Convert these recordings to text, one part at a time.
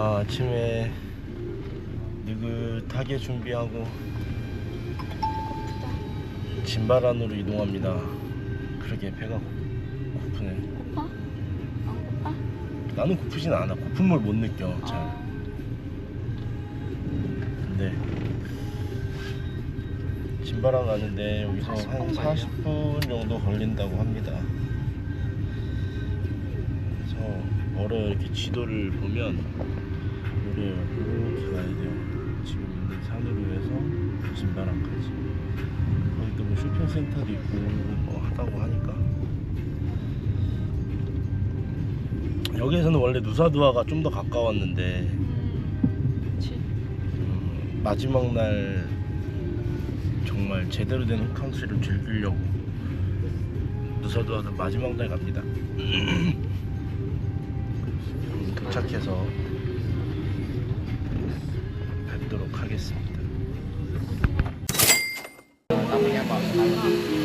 아, 아침에 느긋하게 준비하고 진바란으로 이동합니다. 그러게 배가 고- 고프네. 고파? 안 고파? 나는 고프진 않아. 고픈 걸 못 느껴. 잘. 아, 근데 진바람 가는데 여기서 40분 한 걸려. 40분 정도 걸린다고 합니다. 멀어 이렇게 지도를 보면 우리 이렇게 가야 돼요. 지금 있는 산으로 해서 진바람까지. 거기 또뭐 쇼핑센터도 있고 뭐 하다고 하니까. 여기에서는 원래 누사두아가 좀 더 가까웠는데. 음, 마지막 날 정말 제대로 된 호캉스를 즐기려고 누사두아는 마지막 날 갑니다. 음, 도착해서 뵙도록 하겠습니다.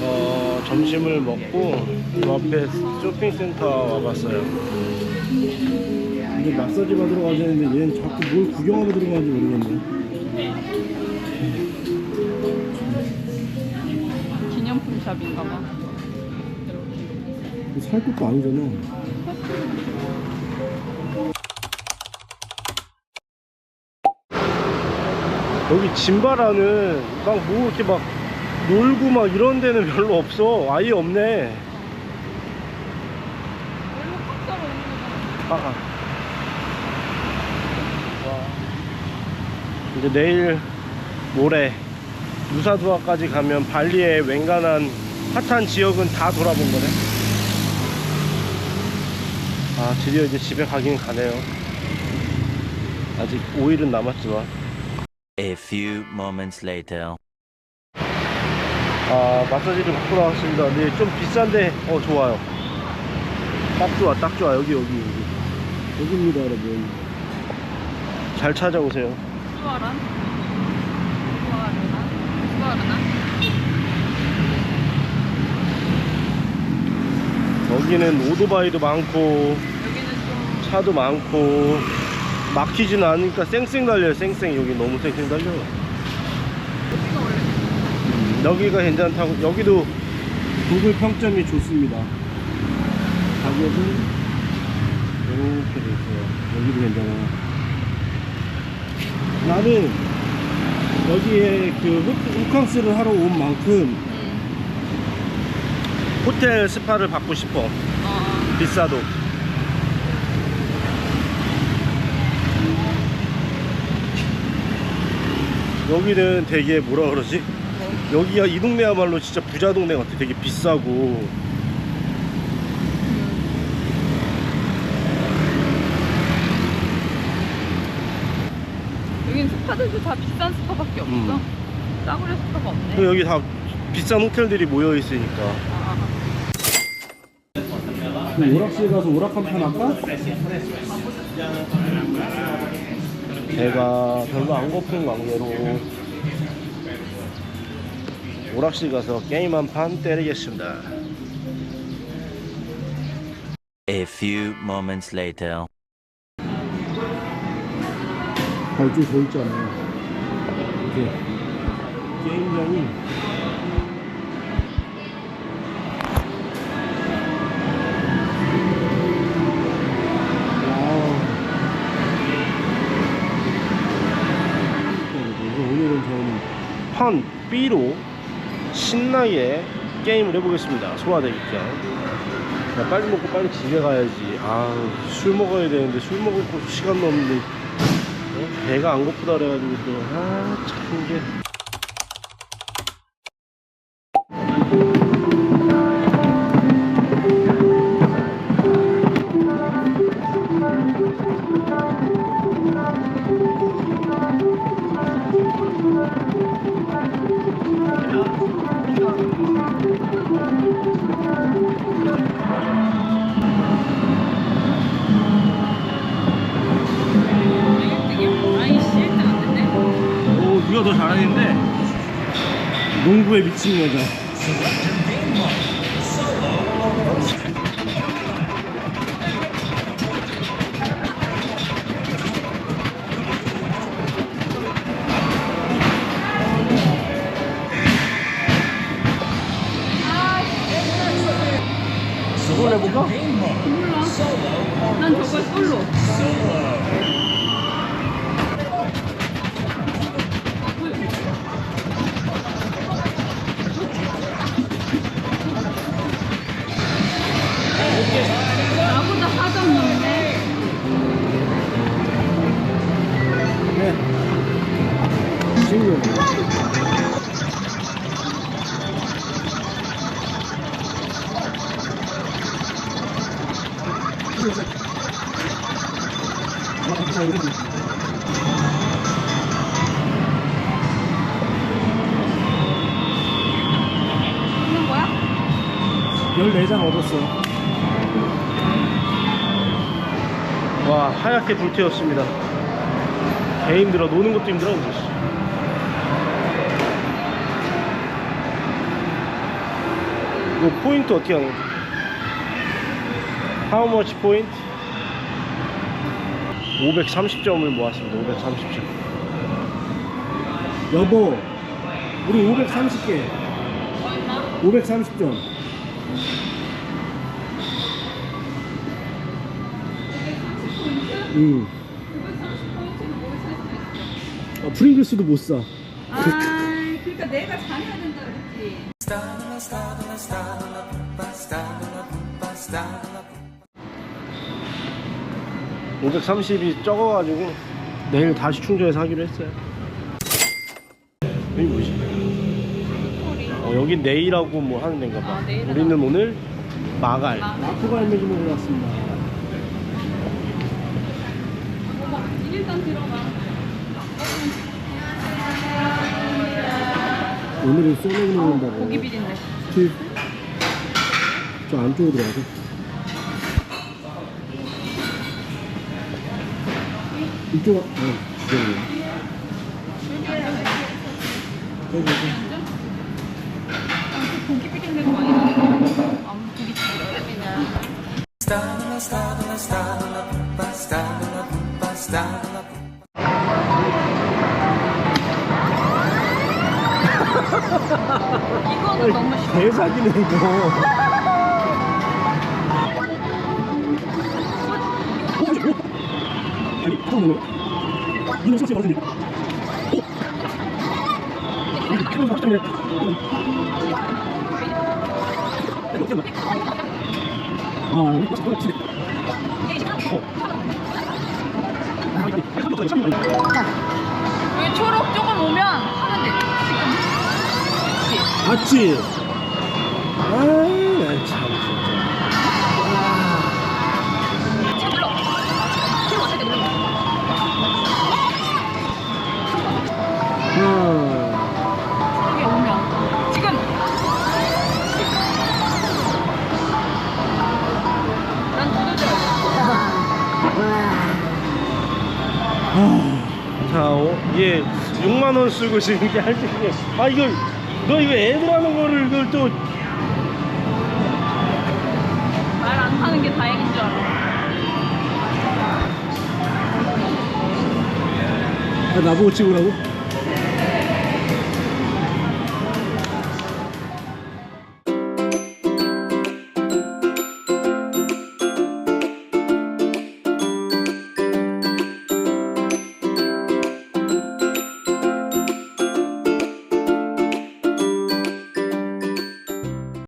어, 점심을 먹고 그 앞에 쇼핑센터 와봤어요. 이게 마사지 받으러 가자는데 얘는 자꾸 뭘 구경하러 들어가는지 모르겠네. 기념품 샵인가 봐. 살 것도 아니잖아. 여기 진바라는 막 뭐 이렇게 막 놀고 막 이런 데는 별로 없어. 아예 없네. 아, 아. 와. 이제 내일 모레 누사두아까지 가면 발리의 웬간한 핫한 지역은 다 돌아본 거네. 아 드디어 이제 집에 가긴 가네요. 아직 5일은 남았지만. A few moments later. 아 마사지를 받고 나왔습니다 근데 좀 비싼데 어 좋아요 딱 좋아 딱 좋아 여기 여기 여기 여기입니다, 여러분. 잘 찾아오세요 수아란? 수아르나? 수아르나? 여기는 오토바이도 많고 여기는 좀 차도 많고 막히지는 않으니까 쌩쌩 달려요 쌩쌩 여기 너무 쌩쌩 달려 여기가 원래 여기가 괜찮다고 여기도 구글 평점이 좋습니다. 가격은 이렇게 돼 있어요. 여기도 괜찮아요. 나는 여기에 그 호- 호캉스를 하러 온 만큼 음. 호텔 스파를 받고 싶어 어, 비싸도 여기는 되게 뭐라 그러지? 여기가 이 동네야말로 진짜 부자 동네 같아. 되게 비싸고 여긴 스파들도 다 비싼 스파밖에 없어. 음. 싸구려 스파가 없네. 그리고 여기 다 비싼 호텔들이 모여 있으니까 아, 그 오락실 가서 오락 한판 할까? 배가 별로 안 고픈 관계로 오락실 가서 게임 한 판 때리겠습니다. A few moments later. 발주 서 있잖아. 이렇게 게임장이 판 B로 신나게 게임을 해보겠습니다. 소화되게 야, 빨리 먹고 빨리 집에 가야지. 아, 술 먹어야 되는데 술 먹을 거 시간도 없는데 어? 배가 안 고프다 그래가지고 또 아, 참 이게. 이게 때문에 농구에 미친 여자. 이걸 해볼까? 몰라. 난 저걸 솔로. 있는 거야? 14장 얻었어. 와 하얗게 불태웠습니다 개 힘들어 노는 것도 힘들어 이제 씨. 이거 포인트 어떻게 하는 거지? How much point? 530점을 모았습니다 530점 여보, 우리 530개. 530점. 응. 어, 프링글스도 못 사. 아, 그러니까 내가 잘해야 된다 그랬지. 오 530이 적어가지고 내일 다시 충전해서 하기로 했어요 여기 뭐지? 어, 여기 내일하고 뭐 하는 데인가 봐 아, 내일은 우리는 오늘 마갈 아, 마포 갈매기 먹으러 왔습니다. 어머, 일단 들어가. 오늘은 소맥 먹는다고. 고기 비린내. 그, 저 안쪽으로 들어가서. 이쪽, 어, 이쪽으로. 여기, 여기. 아, 고기 비린내가 많이 나네. 아무 고기 비린내. 이거는 너무 싫어. 대사기네, 이거. 처음 먹어. 이거 소스 맛있네. 이거. 아, 이거 맛있네. 왜 초록 조금 오면 돼. 지금. 맞지? 6만 원 쓰고 지금 이게 할 때, 아 이걸 너 이거 애들 하는 거를 이걸 또 말 안 하는 게 다행인 줄 알아. 아, 나보고 찍으라고?